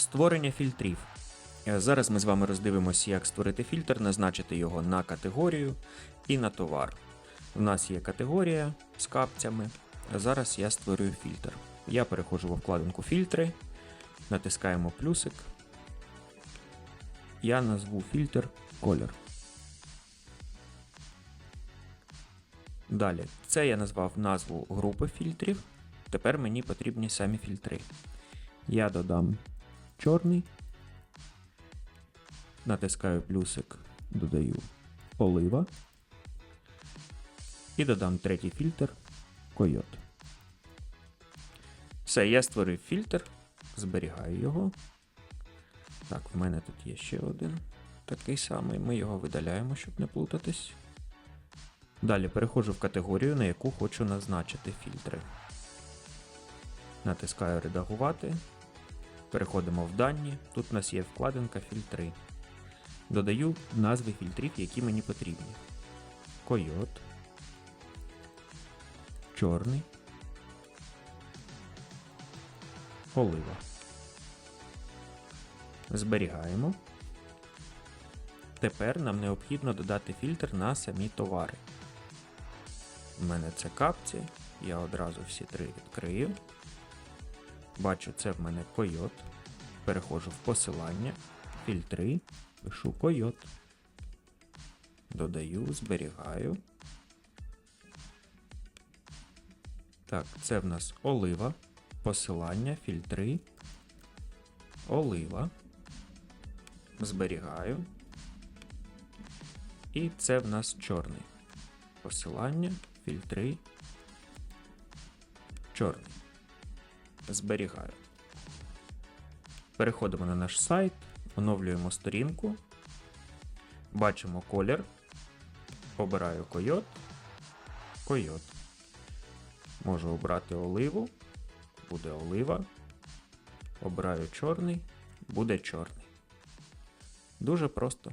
Створення фільтрів. Е, Зараз ми з вами роздивимося, як створити фільтр, назначити його на категорію і на товар. У нас є категорія з капцями. Зараз я створюю фільтр. Я переходжу во вкладинку фільтри, натискаємо плюсик. Я назву фільтр колір. Далі, це я назвав назву групи фільтрів. Тепер мені потрібні самі фільтри. Я додам чорний. Натискаю плюсик, додаю олива. І додам третій фільтр койот. Все, я створив фільтр, зберігаю його. Так, в мене тут є ще один такий самий. Ми його видаляємо, щоб не плутатись. Далі переходжу в категорію, на яку хочу назначити фільтри. Натискаю редагувати. Переходимо в дані. Тут у нас є вкладинка фільтри. Додаю назви фільтрів, які мені потрібні. Койот. Чорний. Олива. Зберігаємо. Тепер нам необхідно додати фільтр на самі товари. У мене це капці. Я одразу всі три відкрию. Бачу, це в мене койот. Переходжу в посилання, фільтри, пишу койот. Додаю, зберігаю. Так, це в нас олива, посилання, фільтри, олива. Зберігаю. І це в нас чорний. Посилання, фільтри. Чорний. Зберігаю. Переходимо на наш сайт, оновлюємо сторінку. Бачимо колір. Обираю койот. Койот. Можу обрати оливу. Буде олива. Обираю чорний. Буде чорний. Дуже просто.